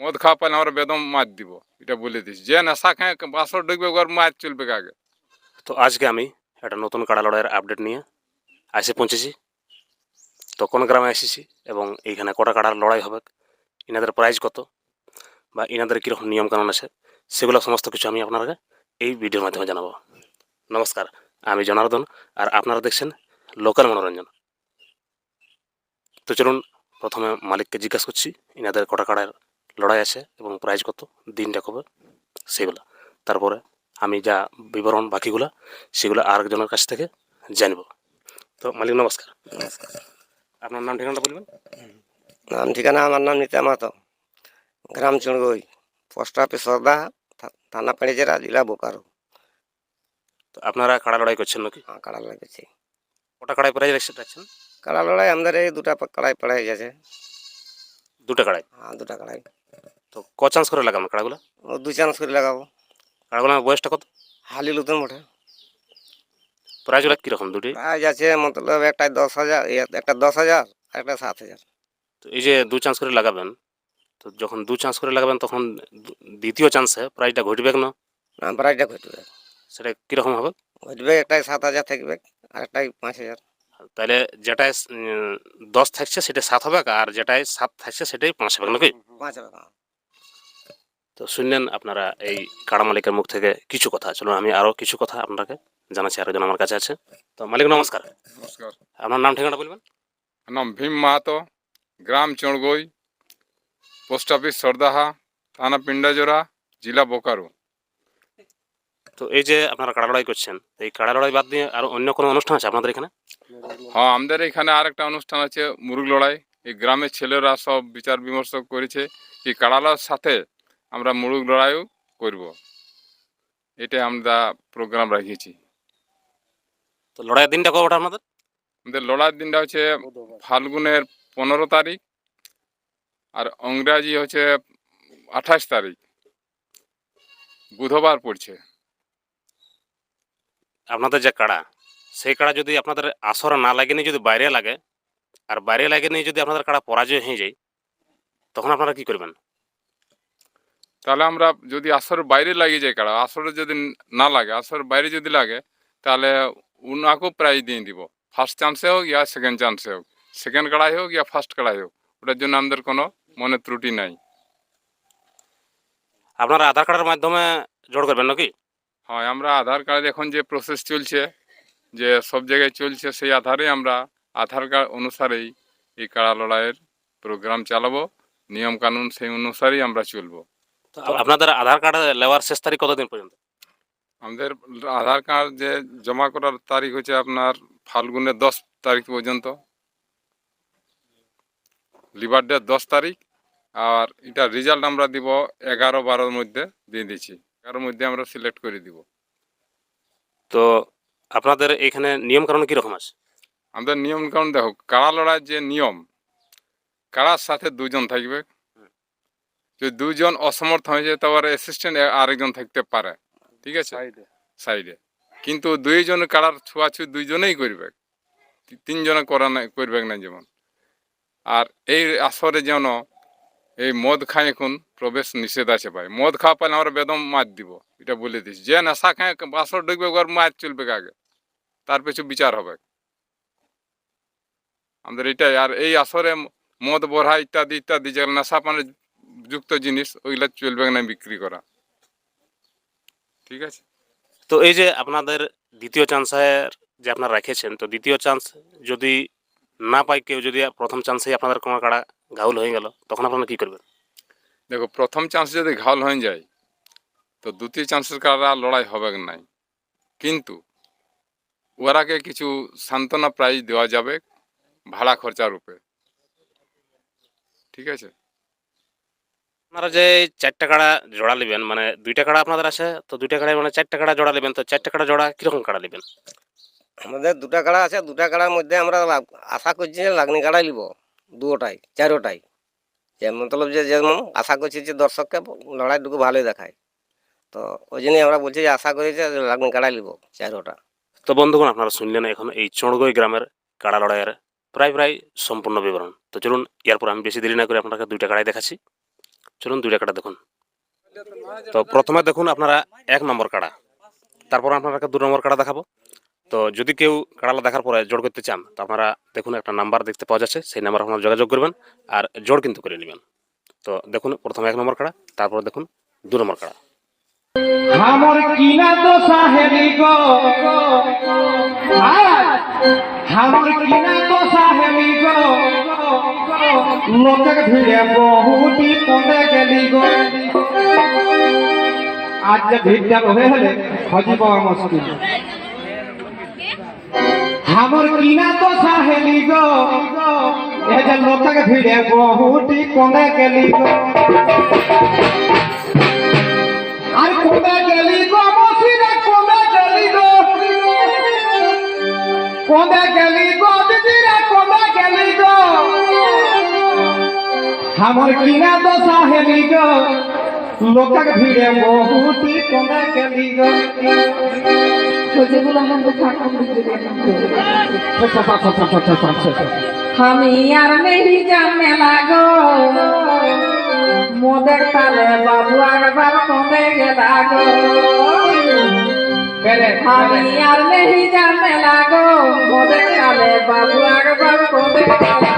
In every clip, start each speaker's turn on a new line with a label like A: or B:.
A: মদ খাওয়া পাইলে আমরা বেদম মার দিব এটা বলে দিস যে নেশা খায় বাসর ঢুকবে ওর মার চলবে আগে
B: তো আজকে আমি একটা নতুন কাড়া লড়াইয়ের আপডেট নিয়ে এসে পৌঁছেছি তো কোন গ্রামে এসেছি এবং এইখানে কটা কাড়ার লড়াই হবে ইনাদের প্রাইজ কত বা ইনাদের কীরকম নিয়মকানুন আছে সেগুলো সমস্ত কিছু আমি আপনাকে এই ভিডিওর মাধ্যমে জানাব নমস্কার আমি জনার্দন আর আপনারা দেখছেন লোকাল মনোরঞ্জন তো চলুন প্রথমে মালিককে জিজ্ঞাসা করছি ইনাদের কটা কাড়ার লড়াই আছে এবং প্রাইজ কত দিনটা কবে সেগুলো তারপরে আমি যা বিবরণ বাকিগুলো সেগুলো আরেকজনের কাছ থেকে জানব। তো মালিক নমস্কার। আপনার নাম ঠিকানাটা বলবেন?
C: নাম ঠিকানা আমার নাম নিতা মাতো গ্রাম চুড়গই পোস্ট অফিস সর্দা থানা পেড়েজেরা জেলা বোকারো।
B: তো আপনারা কাড়া লড়াই করছেন নাকি?
C: হ্যাঁ, কাড়া লাগেছে
B: ওটা কাড়াই প্রাইজ রাখছেন
C: কাড়া লড়াই আমাদের এই দুটা পা- কাড়াই পড়াই গেছে।
B: দুটো কাড়াই
C: হ্যাঁ দুটা কাড়াই
B: তো ক চান্স করে লাগানো কাড়াগুলো
C: ও দু চান্স করে লাগাবো।
B: কাড়াগুলোর বয়সটা কত?
C: হালি লুতন মোটে।
B: প্রাইজগুলো কীরকম দুটি?
C: প্রাইজ আছে মতলব একটা দশ হাজার একটা দশ হাজার আর একটা সাত হাজার।
B: তো এই যে দু চান্স করে লাগাবেন তো যখন দু চান্স করে লাগাবেন তখন দ্বিতীয় চান্সে প্রাইজটা ঘটবে না
C: না প্রাইজটা ঘটবে।
B: সেটা কীরকম হবে?
C: ঘটবে একটাই সাত হাজার থাকবে আর একটাই পাঁচ হাজার।
B: তাহলে যেটায় দশ থাকছে সেটা সাত হবে আর যেটায় সাত থাকছে সেটাই পাঁচ হবে নাকি?
C: পাঁচ হবে।
B: তো শুনলেন আপনারা এই কাড়া মালিকের মুখ থেকে কিছু কথা। চলুন আমি আরও কিছু কথা আপনাকে জানাচ্ছি আরেকজন আমার কাছে আছে। তো মালিক নমস্কার।
A: নমস্কার।
B: আপনার নাম ঠিকানাটা বলবেন?
A: নাম ভীম মাহাতো গ্রাম চড়গই পোস্ট অফিস সর্দাহা থানা পিন্ডাজোড়া জেলা বোকারো।
B: তো এই যে আপনারা কাড়া লড়াই করছেন এই কাড়া লড়াই বাদ দিয়ে আর অন্য কোনো অনুষ্ঠান আছে আপনাদের এখানে?
A: হ্যাঁ আমাদের এখানে আর একটা অনুষ্ঠান আছে মুরগ লড়াই। এই গ্রামের ছেলেরা সব বিচার বিমর্শ করেছে এই কাড়ালার সাথে আমরা মুরগ লড়াইও করব। এটা আমরা প্রোগ্রাম রাখিয়েছি।
B: তো লড়াইয়ের দিনটা কবে আপনাদের?
A: আমাদের লড়াইয়ের দিনটা হচ্ছে ফাল্গুনের পনেরো তারিখ আর ইংরাজি হচ্ছে আঠাশ তারিখ। বুধবার পড়ছে।
B: আপনাদের যে কাড়া সেই কাড়া যদি আপনাদের আসর না লাগে নি যদি বাইরে লাগে আর বাইরে লাগে নি যদি আপনাদের কাড়া পরাজয় হয়ে যায় তখন আপনারা কি করবেন?
A: তাহলে আমরা যদি আসর বাইরে লাগিয়ে যায় কাড়া আসরে যদি না লাগে আসর বাইরে যদি লাগে তাহলে উনাকেও প্রাইজ দিয়ে দিব। ফার্স্ট চান্সে হোক ইয়া সেকেন্ড চান্সে হোক। সেকেন্ড কাড়াই হোক ইয়া ফার্স্ট কাড়াই হোক। ওটার জন্য আমাদের কোনো মনে ত্রুটি নাই।
B: আপনারা আধার কার্ডের মাধ্যমে জোড় করবেন নাকি?
A: হ্যাঁ আমরা আধার কার্ড এখন যে প্রসেস চলছে যে সব জায়গায় চলছে সেই আধারে আমরা আধার কার্ড অনুসারেই এই কাড়া লড়াইয়ের প্রোগ্রাম চালাবো নিয়ম কানুন সেই অনুসারেই আমরা চলবো।
B: তো আপনাদের আধার কার্ড নেওয়ার শেষ তারিখ কতদিন পর্যন্ত?
A: আমাদের আধার কার্ড যে জমা করার তারিখ হচ্ছে আপনার ফাল্গুনের দশ তারিখ পর্যন্ত। লিভার ডে দশ তারিখ আর এটা রেজাল্ট আমরা দিব এগারো বারোর মধ্যে দিয়ে দিচ্ছি। এগারোর মধ্যে আমরা সিলেক্ট করে দিব।
B: তো আপনাদের এখানে নিয়ম কারণ কীরকম আছে?
A: আমাদের নিয়ম কারণ দেখো কাড়া লড়াইয়ের যে নিয়ম কাড়ার সাথে দুজন থাকবে। যদি দুজন অসমর্থ হয়ে যায় তবে অ্যাসিস্ট্যান্ট আরেকজন থাকতে পারে। ঠিক আছে? সাইডে কিন্তু দুইজন কাড়ার ছোঁয়াছুঁ দুইজনেই করবে। তিনজনে করা না করবে না যেমন। আর এই আসরে যেন এই মদ খাই এখন প্রবেশ নিষেধ আছে ভাই। মদ খাওয়া পাইলে আমরা বেদম মার দিব, এটা বলে দিস যে নেশা খায় আসর ঢুকবে, ওর চলবে আগে তার পিছু বিচার হবে। আমাদের এটাই, আর এই আসরে মদ বড়া ইত্যাদি ইত্যাদি, যেগুলো নেশা পানে যুক্ত জিনিস, ওইগুলা চলবে না বিক্রি করা। ঠিক আছে?
B: তো এই যে আপনাদের দ্বিতীয় চান্সের যে আপনারা রেখেছেন, তো দ্বিতীয় চান্স যদি না পাই কেউ যদি প্রথম চান্সেই আপনাদের কোনো কাড়া ঘাউল হয়ে গেল তখন আপনারা কি করবেন?
A: দেখো প্রথম চান্স যদি ঘাউল হয়ে যায় তো দ্বিতীয় চান্সের কারা লড়াই হবে নাই? কিন্তু ওরাকে কিছু সান্ত্বনা প্রাইজ দেওয়া যাবে ভাড়া খরচা রূপে। ঠিক আছে?
B: আপনারা যে চারটা কাড়া জোড়া নেবেন মানে দুইটা কাড়া আপনাদের আছে তো দুইটা কাড়ায় মানে চারটা কাড়া জোড়া নেবেন তো চারটা কাড়া জোড়া কীরকম কাড়া নেবেন?
C: আমাদের দুটা কাড়া আছে, দুটা কাড়ার মধ্যে আমরা আশা করছি যে লাগনি কাড়াই নিব দুটাই চারোটাই। যে মতলব যে যেমন, আশা করছি যে দর্শককে লড়াইটুকু ভালোই দেখায়। তো ওই জন্যই আমরা বলছি যে আশা করি যে লাগনি কাড়াই নিব চারোটা।
B: তো বন্ধুগণ, আপনারা শুনলেন এখন এই চড়গই গ্রামের কাড়া লড়াইয়ের প্রায় প্রায় সম্পূর্ণ বিবরণ। তো চলুন, এরপর আমি বেশি দেরি না করে আপনাকে দুইটা কাড়াই দেখাচ্ছি। চলুন, দুইটা কাড়া দেখুন। তো প্রথমে দেখুন আপনারা এক নম্বর কাড়া। তারপর আপনাকে দু নম্বর কাড়া দেখাবো। তো যদি কেউ কাড়ালা দেখার পরে জোর করতে চান, তো আপনারা দেখুন একটা নাম্বার দেখতে পাওয়া যাচ্ছে, সেই নাম্বার আপনারা যোগাযোগ করবেন আর জোর কিন্তু করে নেবেন। তো দেখুন, প্রথমে এক নম্বর কাড়া, তারপর দেখুন, দু নম্বর কাড়া।
D: হামর কিনা তো সাহেবি গো। হামর কিনা তো সাহেবি গো। লোকে ধীরে বহুটি পদে গেলি গো। আজ যে ভিড়টা হয়ে হলে হজিব মুশকিল হামর কিনা তো সাহেলি গো। এ যে লোকটাকে ভিড়ে বহুটি কমে গেলি গো। আর কমে গেলি গো মসিরে কমে গেলি গো। কমে গেলি গো, দিদিরে কমে গেলি গো। হামর কিনা তো সাহেলি গো। লোকটাকে ভিড়ে বহুটি কমে গেলি গো।
E: যেগুলো আমাদের ঠাকুর আমি আর নেই জানে লাগো মোদের তালে বাবু একবার কমে গেলা গো। আমি আর নেই জানে লাগো মোদের তালে বাবু একবার কমে গেলা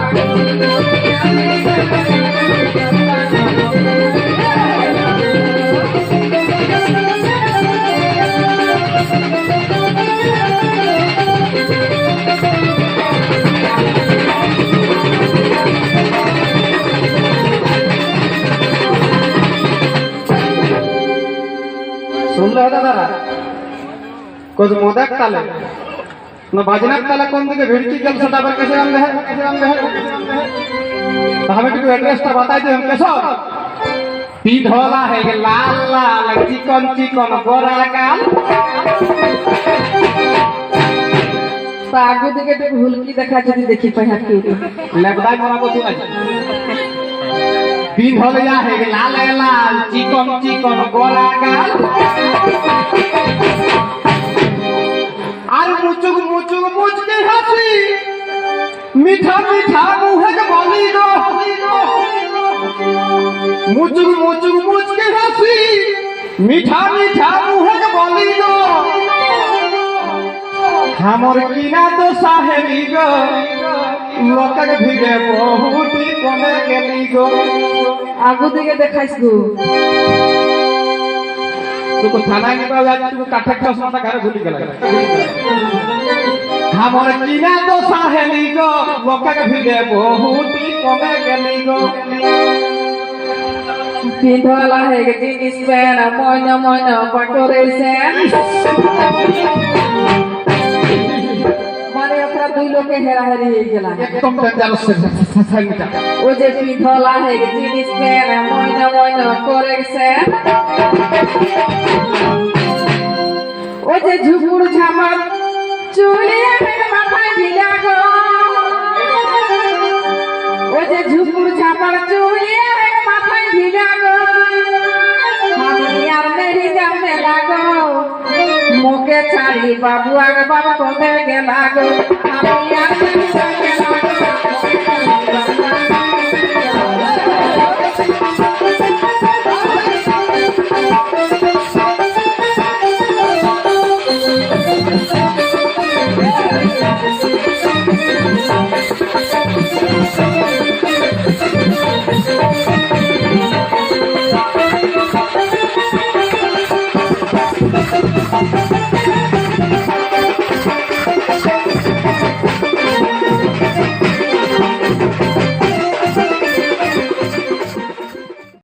D: কোজ মদাক তালে না বাজনাক তালে কোন দিকে ভিড়কি গেল সেটা আবার কেসে আনলে হ্যাঁ কেসে আনলে হ্যাঁ তাহলে একটু অ্যাড্রেসটা বাতাই দেন কেস পিধলা হে গে লাল লাল চিকন চিকন গোরা গাল
E: আগে দিকে একটু ভুলকি দেখা যদি দেখি পাই হাতে
D: লেবদাই মরাবো তুই আজ পিধলিয়া হে গে লাল লাল চিকন চিকন গোরা গাল আর নাচি মিঠা মিঠা মুহে বলি গো মুচুর মুচুর মুচকে হাসি। মিঠা মিঠা মুহে বলি গো আমার কিনা তো সাহেবি গো লোকের ভিড়ে বহুতই কমে গেলি
E: আগু দিকে দেখাইছ
D: तुको थाना के बाद आज तुको काठा का सोना घर भूल गेला हमर किना तो साहेली गो लोका के फिदे बहुत ही कमे गेली गो
E: पिंधला है के दिन इस पे ना मोन मोन पटोरे से লোকে হেরা হারিয়ে
D: গেলা একদম ডেঞ্জারাস সাইনটা
E: ও যে তুই ধলা হয়ে গেছিস কেন মইনা মইনা করে ও যে ঝুমুর ঝামার চুলিয়ে মেরে মাথায় ভিলা গো। ও যে ঝুমুর ঝামার চুলিয়ে মেরে মাথায় ভিলা গো। আমি আর মেরি জামে লাগো মুখে ছাড়ি বাবু আর বাবা কমে গেলা গো? আমি আর